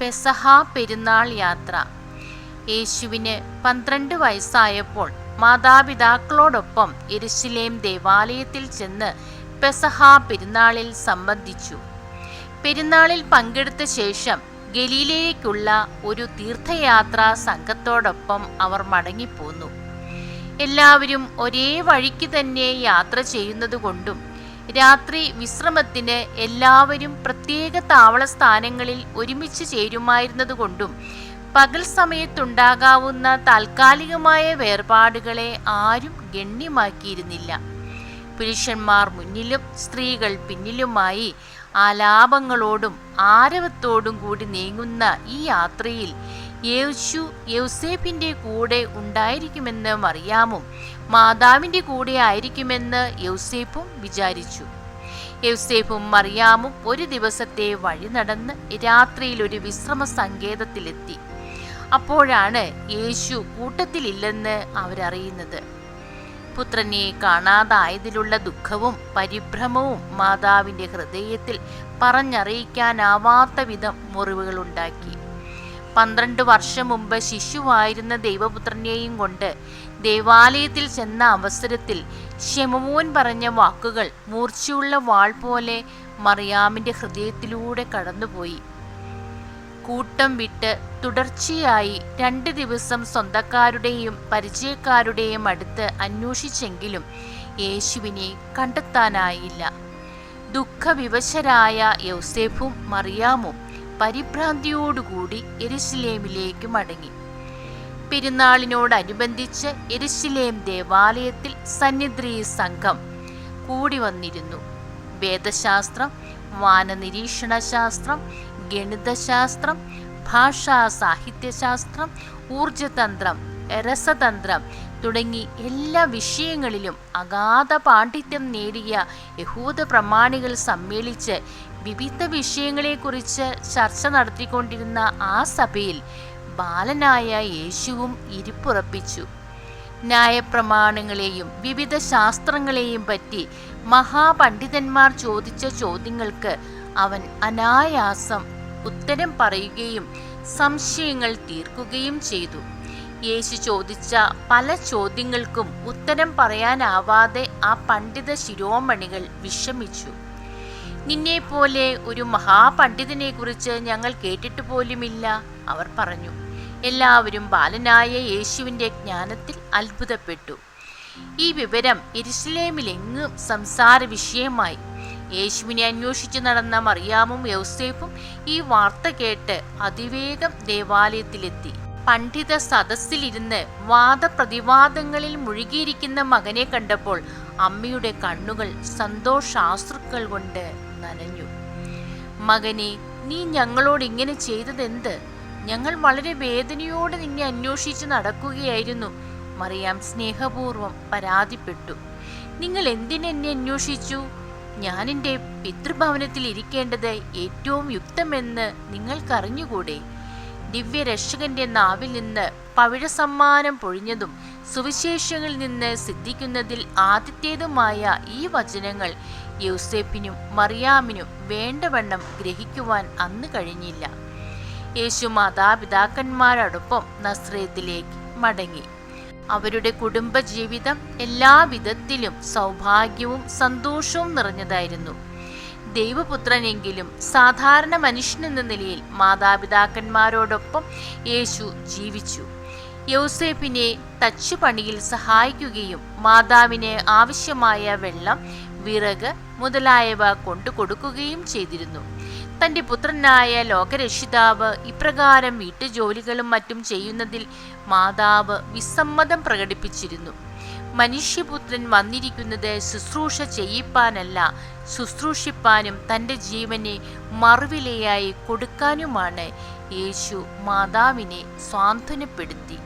പെസഹ പെരുന്നാൾ യാത്ര. യേശുവിന് പന്ത്രണ്ട് വയസ്സായപ്പോൾ മാതാപിതാക്കളോടൊപ്പം എരിശിലേം ദേവാലയത്തിൽ ചെന്ന് പെസഹ പെരുന്നാളിൽ സംബന്ധിച്ചു. പെരുന്നാളിൽ പങ്കെടുത്ത ശേഷം ഗലീലയിലേക്കുള്ള ഒരു തീർത്ഥയാത്രാ സംഘത്തോടൊപ്പം അവർ മടങ്ങിപ്പോന്നു. എല്ലാവരും ഒരേ വഴിക്ക് തന്നെ യാത്ര ചെയ്യുന്നതുകൊണ്ടും രാത്രി വിശ്രമത്തിന് എല്ലാവരും പ്രത്യേക താവള സ്ഥാനങ്ങളിൽ ഒരുമിച്ച് ചേരുമായിരുന്നതുകൊണ്ടും പകൽ സമയത്തുണ്ടാകാവുന്ന താൽക്കാലികമായ വേർപാടുകളെ ആരും ഗണ്യമാക്കിയിരുന്നില്ല. പുരുഷന്മാർ മുന്നിലും സ്ത്രീകൾ പിന്നിലുമായി ആലാപങ്ങളോടും ആരവത്തോടും കൂടി നീങ്ങുന്ന ഈ യാത്രയിൽ യേശു യൗസേപ്പിന്റെ കൂടെ ഉണ്ടായിരിക്കുമെന്ന് മറിയാമും മാതാവിന്റെ കൂടെ ആയിരിക്കുമെന്ന് യൗസേപ്പും വിചാരിച്ചു. യൗസേപ്പും മറിയാമും ഒരു ദിവസത്തെ വഴി നടന്ന് രാത്രിയിൽ ഒരു വിശ്രമ സങ്കേതത്തിലെത്തി അപ്പോഴാണ് യേശു കൂട്ടത്തിലില്ലെന്ന് അവരറിയുന്നത്. പുത്രനെ കാണാതായതിലുള്ള ദുഃഖവും പരിഭ്രമവും മാതാവിന്റെ ഹൃദയത്തിൽ പറഞ്ഞറിയിക്കാനാവാത്ത വിധം മുറിവുകളുണ്ടാക്കി. പന്ത്രണ്ട് വർഷം മുമ്പ് ശിശുവായിരുന്ന ദൈവപുത്രനെയും കൊണ്ട് ദേവാലയത്തിൽ ചെന്ന അവസരത്തിൽ ക്ഷമമോൻ പറഞ്ഞ വാക്കുകൾ മൂർച്ചയുള്ള വാൾ പോലെ മറിയാമിന്റെ ഹൃദയത്തിലൂടെ കടന്നുപോയി. കൂട്ടം വിട്ട് തുടർച്ചയായി രണ്ട് ദിവസം സ്വന്തക്കാരുടെയും പരിചയക്കാരുടെയും അടുത്ത് അന്വേഷിച്ചെങ്കിലും യേശുവിനെ കണ്ടെത്താനായില്ല. ദുഃഖവിവശരായ യൗസേഫും മറിയാമും പരിഭ്രാന്തിയോടുകൂടി എരുശലേമിലേക്ക് മടങ്ങി. പെരുന്നാളിനോടനുബന്ധിച്ച് എരുശലേം ദേവാലയത്തിൽ സന്നിധി സംഘം കൂടി വന്നിരുന്നു. വേദശാസ്ത്രം വാനനിരീക്ഷണശാസ്ത്രം ഗണിതശാസ്ത്രം ഭാഷാ സാഹിത്യശാസ്ത്രം ഊർജതന്ത്രം രസതന്ത്രം തുടങ്ങി എല്ലാ വിഷയങ്ങളിലും അഗാധ പാണ്ഡിത്യം നേടിയ യഹൂദ പ്രമാണികൾ സമ്മേളിച്ച് വിവിധ വിഷയങ്ങളെക്കുറിച്ച് ചർച്ച നടത്തിക്കൊണ്ടിരുന്ന ആ സഭയിൽ ബാലനായ യേശുവും ഇരിപ്പുറപ്പിച്ചു. ന്യായപ്രമാണങ്ങളെയും വിവിധ ശാസ്ത്രങ്ങളെയും പറ്റി മഹാപണ്ഡിതന്മാർ ചോദിച്ച ചോദ്യങ്ങൾക്ക് അവൻ അനായാസം ഉത്തരം പറയുകയും സംശയങ്ങൾ തീർക്കുകയും ചെയ്തു. യേശു ചോദിച്ച പല ചോദ്യങ്ങൾക്കും ഉത്തരം പറയാനാവാതെ ആ പണ്ഡിത ശിരോമണികൾ വിഷമിച്ചു. നിന്നെപ്പോലെ ഒരു മഹാപണ്ഡിതനെ കുറിച്ച് ഞങ്ങൾ കേട്ടിട്ട് പോലുമില്ല അവർ പറഞ്ഞു. എല്ലാവരും ബാലനായ യേശുവിന്റെ ജ്ഞാനത്തിൽ അത്ഭുതപ്പെട്ടു. ഈ വിവരം എരുസലേമിലെങ്ങും സംസാര വിഷയമായി. യേശുവിനെ അന്വേഷിച്ചു നടന്ന മറിയാമും യൗസേഫും ഈ വാർത്ത കേട്ട് അതിവേഗം ദേവാലയത്തിലെത്തി. പണ്ഡിത സദസ്സിലിരുന്ന് വാദപ്രതിവാദങ്ങളിൽ മുഴുകിയിരിക്കുന്ന മകനെ കണ്ടപ്പോൾ അമ്മയുടെ കണ്ണുകൾ സന്തോഷാശ്രുക്കൾ കൊണ്ട് നനഞ്ഞു. മകനെ നീ ഞങ്ങളോട് ഇങ്ങനെ ചെയ്തതെന്ത്? ഞങ്ങൾ വളരെ വേദനയോടെ നിന്നെ അന്വേഷിച്ച് നടക്കുകയായിരുന്നു. മറിയാം സ്നേഹപൂർവം പരാതിപ്പെട്ടു. നിങ്ങൾ എന്തിനെന്നെ അന്വേഷിച്ചു? ഞാൻ എന്റെ പിതൃഭവനത്തിൽ ഇരിക്കേണ്ടത് ഏറ്റവും യുക്തമെന്ന് നിങ്ങൾക്കറിഞ്ഞുകൂടെ? ദിവ്യരക്ഷകന്റെ നാവിൽ നിന്ന് പവിഴസമ്മാനം പൊഴിഞ്ഞതും സുവിശേഷങ്ങളിൽ നിന്ന് സിദ്ധിക്കുന്നതിൽ ആദ്യത്തേതുമായ ഈ വചനങ്ങൾ യൂസേപ്പിനും മറിയാമിനും വേണ്ടവണ്ണം ഗ്രഹിക്കുവാൻ അന്ന് കഴിഞ്ഞില്ല. യേശു മാതാപിതാക്കന്മാരോടൊപ്പം നസ്രയത്തിലേക്ക് മടങ്ങി. അവരുടെ കുടുംബജീവിതം എല്ലാ വിധത്തിലും സൗഭാഗ്യവും സന്തോഷവും നിറഞ്ഞതായിരുന്നു. ദൈവപുത്രനെങ്കിലും സാധാരണ മനുഷ്യനെന്ന നിലയിൽ മാതാപിതാക്കന്മാരോടൊപ്പം യേശു ജീവിച്ചു. യൗസേപ്പിനെ തച്ചുപണിയിൽ സഹായിക്കുകയും മാതാവിന് ആവശ്യമായ വെള്ളം വിറക് മുതലായവ കൊണ്ടു കൊടുക്കുകയും ചെയ്തിരുന്നു. തന്റെ പുത്രനായ ലോകരക്ഷിതാവ് ഇപ്രകാരം വീട്ടുജോലികളും മറ്റും ചെയ്യുന്നതിൽ മാതാവ് വിസമ്മതം പ്രകടിപ്പിച്ചിരുന്നു. മനുഷ്യപുത്രൻ വന്നിരിക്കുന്നത് ശുശ്രൂഷ ചെയ്യിപ്പാനല്ല. ശുശ്രൂഷിപ്പാനും തന്റെ ജീവനെ മറുവിലയായി കൊടുക്കാനുമാണ്. യേശു മാതാവിനെ സ്വാന്തനപ്പെടുത്തി.